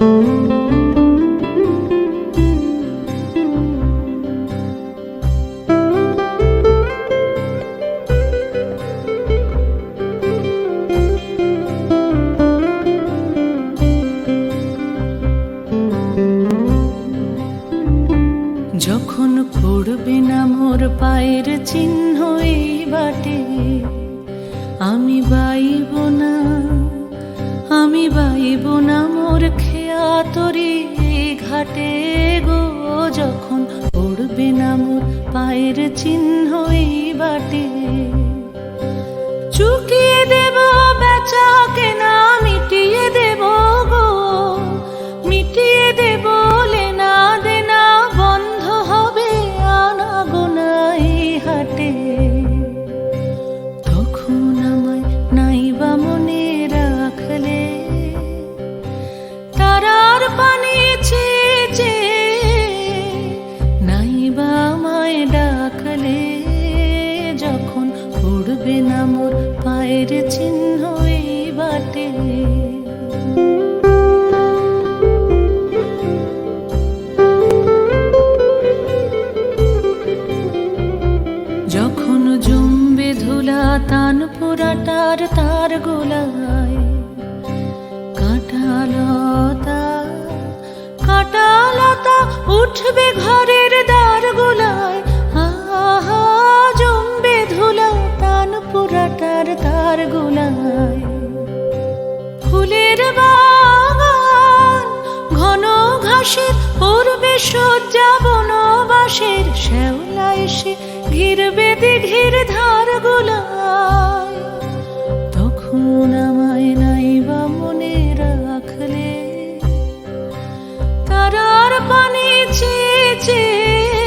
যখন পড়বে না মোর পায়ের চিহ্ন এই বাটে আমি বাইব না আমি বাইব না মোর খেয়া তরি এই ঘাটে গো যখন পড়বে না মোর পায়ের চিহ্ন এই বাটে। ধুলা তান পোড়াটার তার গোলায়। কাঁটালতা কাঁটালতা উঠবে ঘরের দ্বার গোলায়। আহা, জমবে ধুলা তান পোড়াটার তার গোলায়। ফুলের বাগান, ঘন ঘাসের পূর্বে সজ্জা বনবাসের শ্যাওলা এসে ঘিরবে দিঘির ধার তখন আমায় নাইবা মনে রাখলে তারার পানি চেয়ে চেয়ে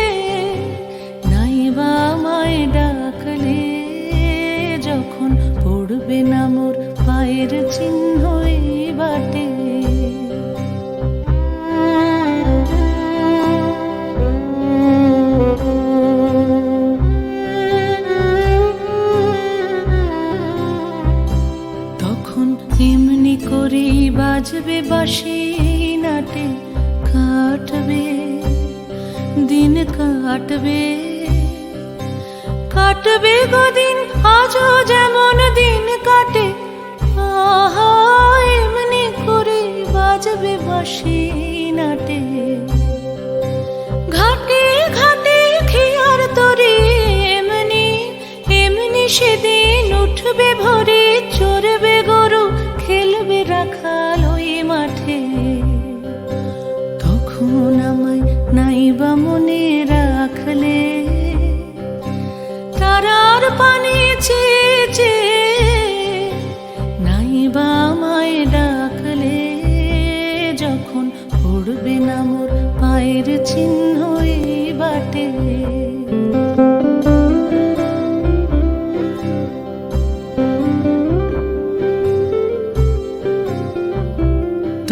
নাইবা আমায় ডাকলে, যখন পড়বে না মোর পায়ের চিহ্ন। নাটে কাটবে দিন কাটবে কাটবে গদিন আজও যেমন দিন কাটে আহা এমনি করে বাজবে বাসি নাটে ঘাটে ঘাটে খেয়ার তরে এমনি এমনি সেদিন উঠবে ভরে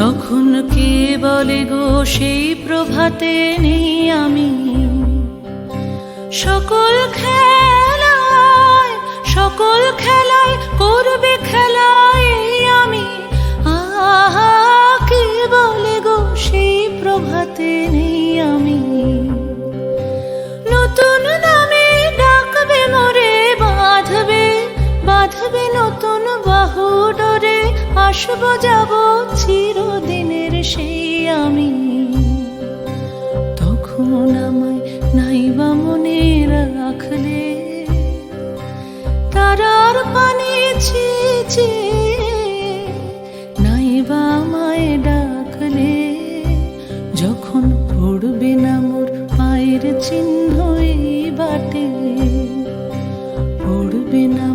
তখন কে বলে গো, সেই প্রভাতে নেই আমি সকল খেলায় সকল খেলায় করবে খেলায় আমি। আহা, কে বলে গো, সেই প্রভাতে নেই আমি আসব যাব চিরদিনের সেই আমি। তখন আমায় নাইবা মনে রাখলে, তারার পানি চেয়ে নাইবা আমায় ডাকলে। যখন পড়বে না মোর পায়ের চিহ্ন এই বাটে, পড়বে না